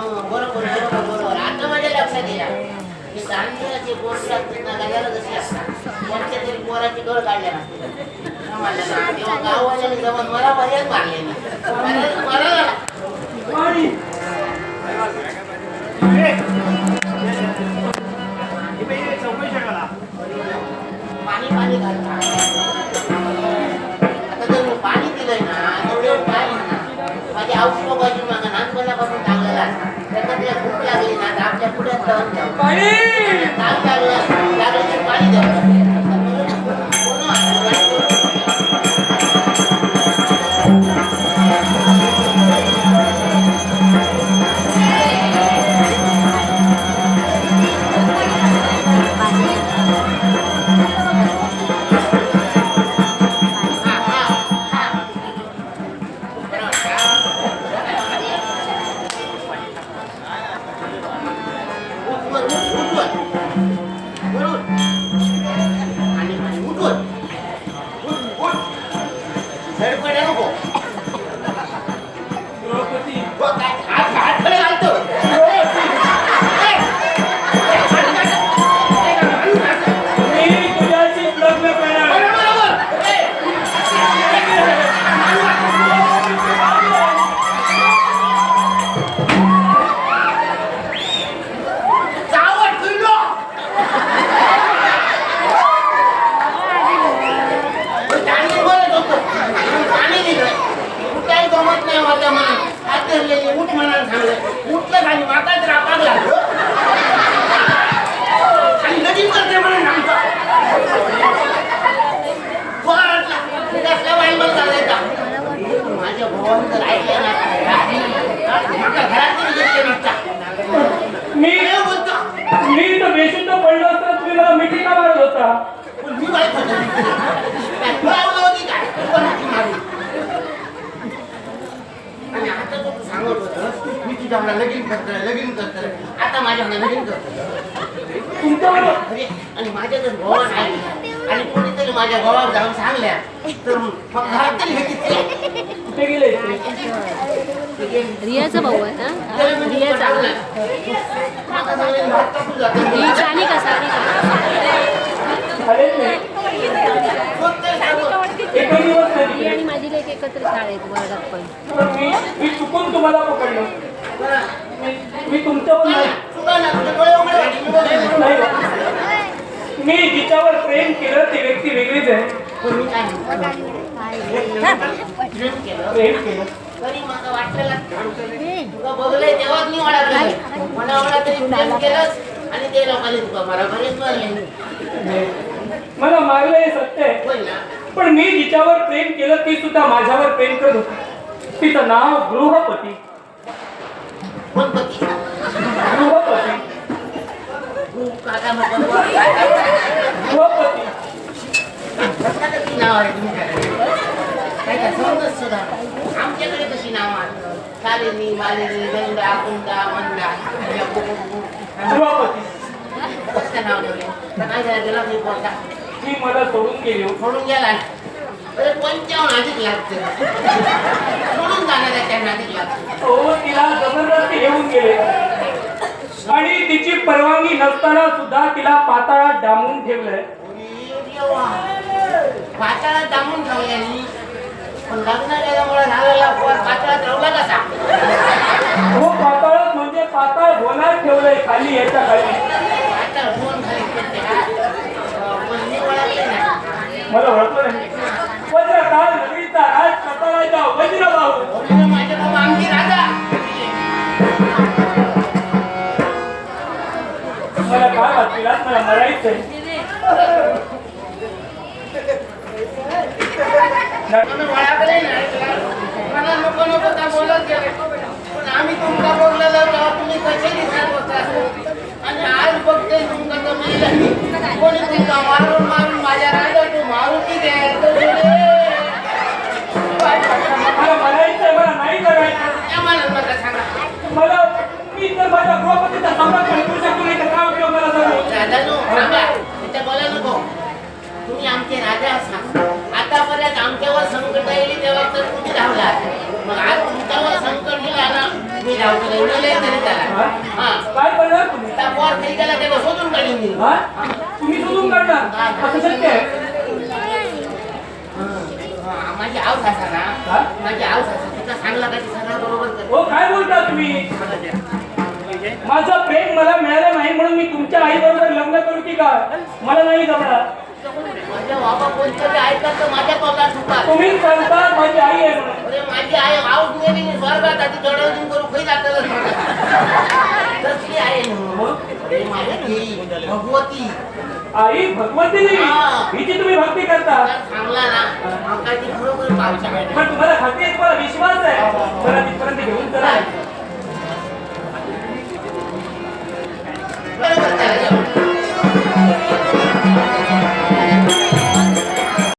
बरोबर बरोबर बरोबर आता माझ्या लक्षात येईल की गांधीचे पोरं असतात ना गाड्याला जशी असतात कोणत्या तरी पोराची डोळ काढल्या नसते समजलं ना तेव्हा गाववाल्याने जमत मला बऱ्याच मारले मी बऱ्याच বাড়ি मी? मी तर बेशुद्ध पडलो असता तुम्ही मला मिठी का मारत होता मी वाईट होतो. होती काय? पण मारली. आणि आता तो तू सांगत होतंस, मी तुझ्या मला लगीन करतोय लगीन करतोय आता माझ्या मला लगीन करतोय तुमच्यावर अरे आणि माझ्या जर भावा नाही आणि कोणीतरी माझ्या भावावर जाऊन सांगल्या. तर मग घरात तरी भेटीत कुठे गेले ते? रियाचा भाऊ आहे ना रियाचा. ही रियाचा ही तिकडे. आणि माझी लेक एकत्र शाळेत वर्गात पण. मी चुकून तुम्हाला पकडलो. मी- तुमच्यावर नाही नाही हो. मी जिच्यावर प्रेम केलं ती व्यक्ती वेगळीच आहे प्रेम केलं तरी मला वाटलेलं तुला बघलंय तेव्हाच मी ओळखलं मला ओळख तरी प्रेम केलंस आणि ते लोकांनी तुला बरोबरच मारले मला मारलं हे सत्य. आहे पण मी जिच्यावर प्रेम केलं ती सुद्धा माझ्यावर प्रेम करत होती. तिचं नाव गृहपती गृहपती गृहपती किती नाव आहे तुमच्याकडे समजत सुद्धा आमच्याकडे कशी नाव आहे शालिनी मालिनी गंगा कुंदा मंदा कसं नाव ठेवले काय झालं गेला मी बोलता ती मला सोडून गेली सोडून गेला अरे पंचावन्न अधिक लागते सोडून जाणाऱ्या त्यांना अधिक लागते हो तिला जबरदस्ती घेऊन गेले आणि तिची परवानगी नसताना सुद्धा तिला पाताळात डांबून ठेवलंय. पाताळात दामून ठेवल्यानी पण लग्न केल्यामुळे झालेला पोर पाताळात ठेवला कसा हो पाताळात म्हणजे पाताळ भोनात ठेवलंय खाली याच्या खाली. पाताळ फोन खाली पडते का? अं, पण मी ओळखले नाही. मला ओळखलं नाही. नगरीचा राज वज्रभाऊ. म्हणून माझ्या बाबा आमची राजा. मला काय वाटतील आज मला मरायचंय. आम्ही तुमका बोललेलो तुम्ही कसे दिसत होता आणि आज बघते तुमका तर मिळेल कोणी तुमचा लावला मग आज तुमच्यावर संकट मी लावतो तुम्ही? शोधून काढणार? असं शक्य माझी ना. माझी आव तिचा सांगला का ती बरोबर हो काय बोलता तुम्ही? माझं प्रेम मला मिळालं नाही म्हणून मी तुमच्या आई बरोबर लग्न करू की का मला नाही जमणार. तुम्ही सांगता माझी आई आहे माझी आई आऊट गेली मी स्वर्गात आधी जडवून करू खाई जातं तसली आहे भगवती आई भगवती. हिची तुम्ही भक्ती करता सांगला ना खरोखर पावसा पण तुम्हाला खात्री आहे तुम्हाला विश्वास आहे. घेऊन चला.